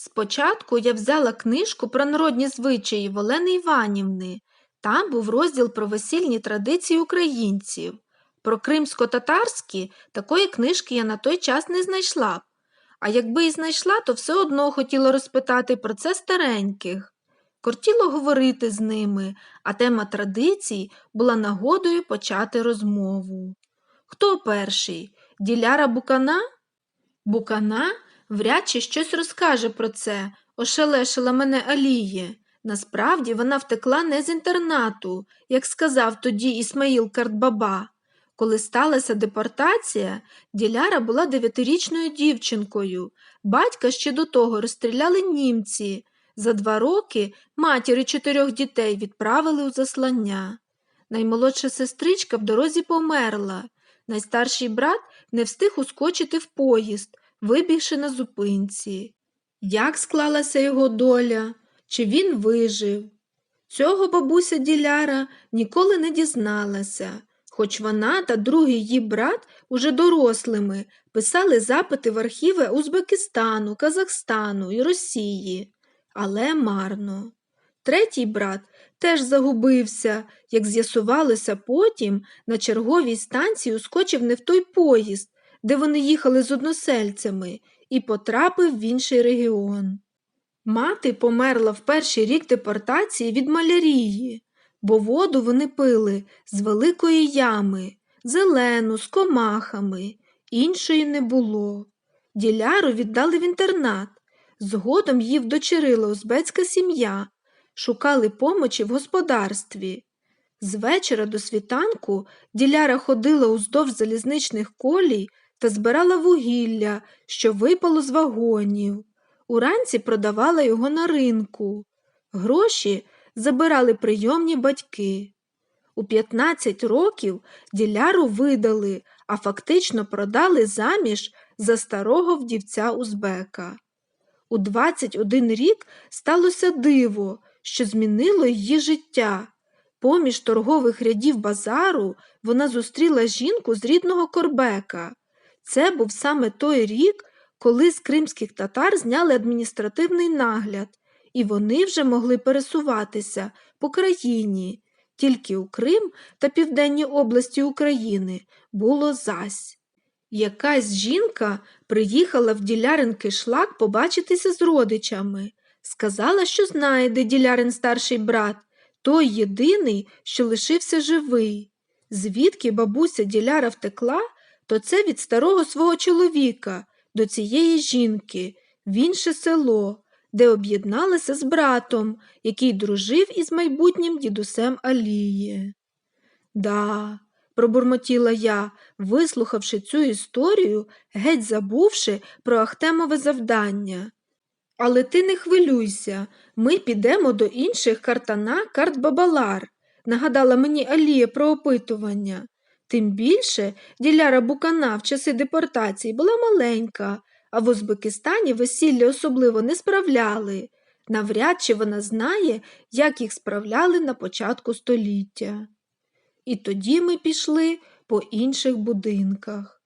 Спочатку я взяла книжку про народні звичаї Олени Іванівни. Там був розділ про весільні традиції українців. Про кримсько-татарські такої книжки я на той час не знайшла б. А якби і знайшла, то все одно хотіла розпитати про це стареньких. Кортіло говорити з ними, а тема традицій була нагодою почати розмову. Хто перший? Діляра Букана? Букана вряд чи щось розкаже про це, ошелешила мене Аліє. Насправді вона втекла не з інтернату, як сказав тоді Ісмаїл Картбаба. Коли сталася депортація, Діляра була дев'ятирічною дівчинкою. Батька ще до того розстріляли німці. За два роки матір і чотирьох дітей відправили у заслання. Наймолодша сестричка в дорозі померла. Найстарший брат не встиг ускочити в поїзд, вибігши на зупинці. Як склалася його доля? Чи він вижив? Цього бабуся Діляра ніколи не дізналася, хоч вона та другий її брат уже дорослими писали запити в архіви Узбекистану, Казахстану і Росії, але марно. Третій брат теж загубився, як з'ясувалося потім, на черговій станції ускочив не в той поїзд, де вони їхали з односельцями, і потрапив в інший регіон. Мати померла в перший рік депортації від малярії, бо воду вони пили з великої ями, зелену, з комахами, іншої не було. Діляру віддали в інтернат. Згодом її вдочерила узбецька сім'я, шукали помочі в господарстві. З вечора до світанку діляра ходила уздовж залізничних колій та збирала вугілля, що випало з вагонів. Уранці продавала його на ринку. Гроші забирали прийомні батьки. У 15 років діляру видали, а фактично продали заміж за старого вдівця Узбека. У 21 рік сталося диво, що змінило її життя. Поміж торгових рядів базару вона зустріла жінку з рідного Корбека. Це був саме той рік, коли з кримських татар зняли адміністративний нагляд, і вони вже могли пересуватися по країні. Тільки у Крим та південні області України було зась. Якась жінка приїхала в ділярин кишлак побачитися з родичами. Сказала, що знає, де ділярин старший брат, той єдиний, що лишився живий. Звідки бабуся діляра втекла, то це від старого свого чоловіка до цієї жінки, в інше село, де об'єдналася з братом, який дружив із майбутнім дідусем Алії. Да, пробурмотіла я, вислухавши цю історію, геть забувши про Ахтемове завдання. Але ти не хвилюйся, ми підемо до інших картана картбабалар, нагадала мені Алія про опитування. Тим більше діляра Букана в часи депортації була маленька, а в Узбекистані весілля особливо не справляли. Навряд чи вона знає, як їх справляли на початку століття. І тоді ми пішли по інших будинках.